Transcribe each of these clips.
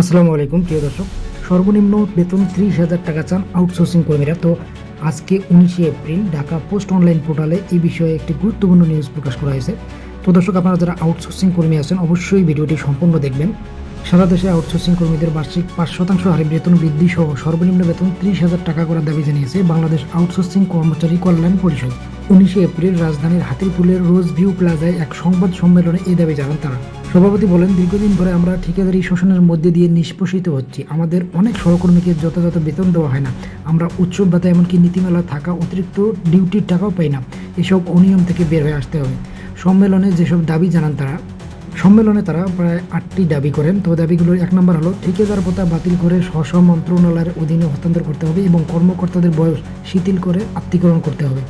আসসালামু আলাইকুম, প্রিয় দর্শক। সর্বনিম্ন বেতন ত্রিশ হাজার টাকা চান আউটসোর্সিং কর্মীরা। তো আজকে উনিশে এপ্রিল, ঢাকা পোস্ট অনলাইন পোর্টালে এই বিষয়ে একটি গুরুত্বপূর্ণ নিউজ প্রকাশ করা হয়েছে। তো দর্শক, আপনারা যারা আউটসোর্সিং কর্মী আছেন, অবশ্যই ভিডিওটি সম্পূর্ণ দেখবেন। সারা দেশে আউটসোর্সিং কর্মীদের বার্ষিক পাঁচ শতাংশ হারে বেতন বৃদ্ধি সহ সর্বনিম্ন বেতন ত্রিশ হাজার টাকা করার দাবি জানিয়েছে বাংলাদেশ আউটসোর্সিং কর্মচারী কল্যাণ পরিষদ। উনিশে এপ্রিল, রাজধানীর হাতিরপুলের রোজ ভিউ প্লাজায় এক সংবাদ সম্মেলনে এই দাবি জানান তারা। সভাপতি বলেন, দীর্ঘদিন ধরে আমরা ঠিকাদারি শোষণের মধ্যে দিয়ে নিষ্পোষিত হচ্ছি। আমাদের অনেক সহকর্মীকে যথাযথ বেতন দেওয়া হয় না। আমরা উৎসব ভাতা এমনকি নীতিমালা থাকা অতিরিক্ত ডিউটির টাকাও পাই না। এসব অনিয়ম থেকে বের হয়ে আসতে হবে। সম্মেলনে যেসব দাবি জানান তারা, সম্মেলনে তারা প্রায় আটটি দাবি করেন। তো দাবিগুলোর এক নম্বর হলো, ঠিকাদার ভাতা বাতিল করে স্ব মন্ত্রণালয়ের অধীনে হস্তান্তর করতে হবে এবং কর্মকর্তাদের বয়স শিথিল করে আত্মীকরণ করতে হবে।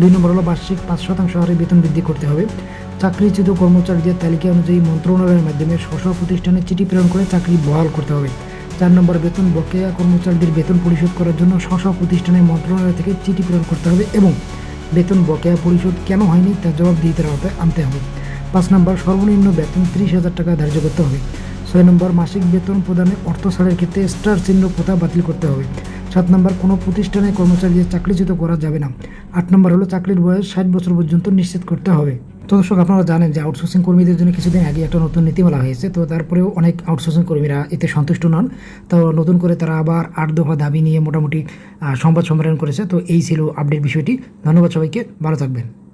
দুই নম্বর হলো, বার্ষিক পাঁচ শতাংশ হারে বেতন বৃদ্ধি করতে হবে। চাকরিচ্যুত কর্মচারীদের তালিকা অনুযায়ী মন্ত্রণালয়ের মাধ্যমে স্ব প্রতিষ্ঠানে চিঠি প্রেরণ করে চাকরি বহাল করতে হবে। চার নম্বর বেতন, বকেয়া কর্মচারীদের বেতন পরিশোধ করার জন্য স্ব স্ব প্রতিষ্ঠানে মন্ত্রণালয় থেকে চিঠি প্রেরণ করতে হবে এবং বেতন, বকেয়া পরিশোধ কেন হয়নি তার জবাব দিতে আওতায় আনতে হবে। পাঁচ নম্বর, সর্বনিম্ন বেতন ত্রিশ হাজার টাকা ধার্য করতে হবে। ছয় নম্বর, মাসিক বেতন প্রদানে অর্থ ছাড়ের ক্ষেত্রে স্টার চিহ্ন প্রথা বাতিল করতে হবে? সাত নম্বর, কোনো প্রতিষ্ঠানে কর্মচারীদের চাকরিচ্যুত করা যাবে না। আট নম্বর হলো চাকরির বয়স ষাট বছর পর্যন্ত নিশ্চিত করতে হবে। তো দর্শক, আপনারা জানেন যে আউটসোর্সিং কর্মীদের জন্য কিছুদিন আগে একটা নতুন নীতিমালা হয়েছে। তো তারপরেও অনেক আউটসোর্সিং কর্মীরা এতে সন্তুষ্ট নন। তো নতুন করে তারা আবার আট দফা দাবি নিয়ে মোটামুটি সংবাদ সম্মেলন করেছে। তো এই ছিল আপডেট বিষয়টি। ধন্যবাদ সবাইকে। ভালো থাকবেন।